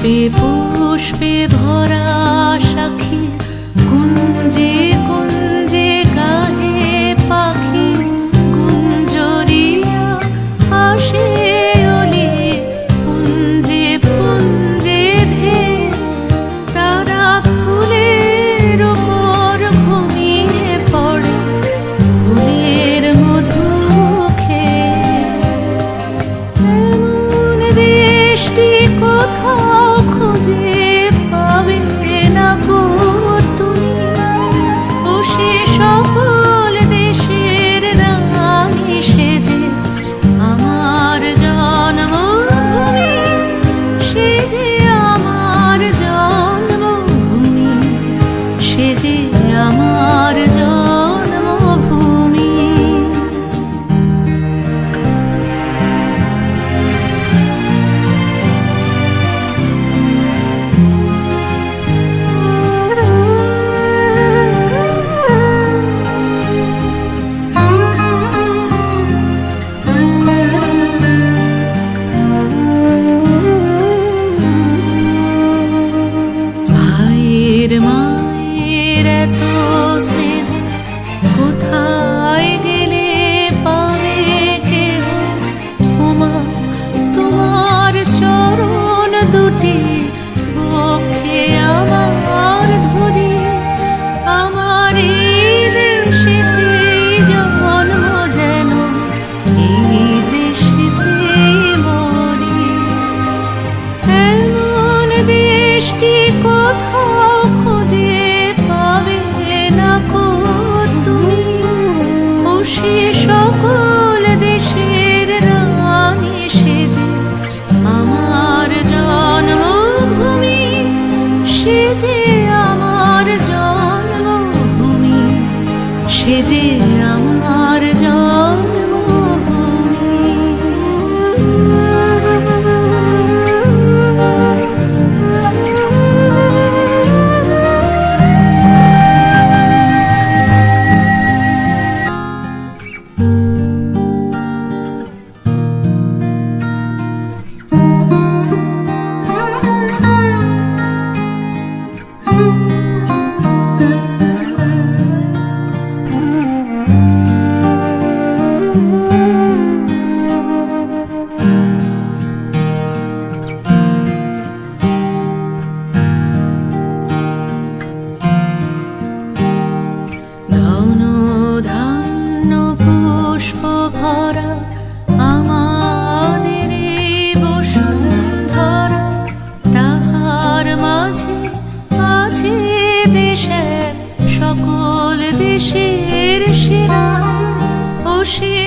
পুষ্পে পুষ্পে ভরা সাক্ষী কুঞ্জে কুঞ্জ এ যে আমার জল। she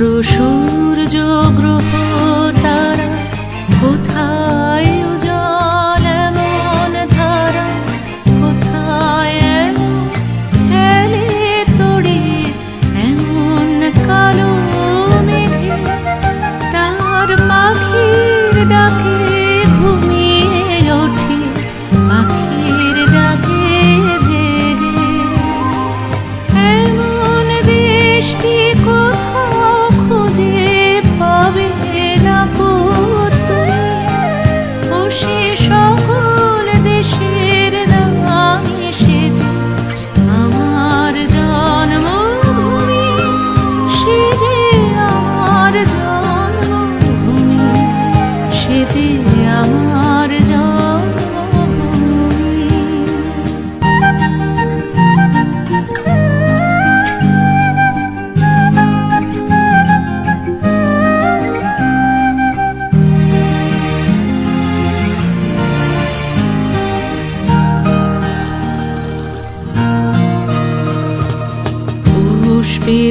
সূর্য গ্রহ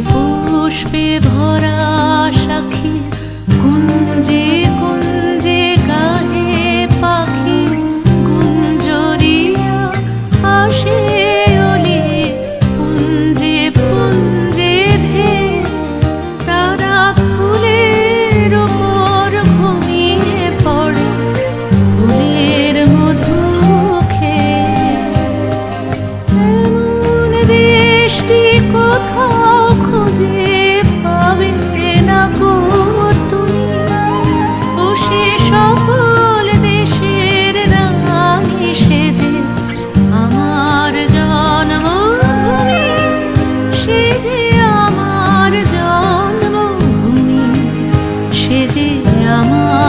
পুষ্পে 那么。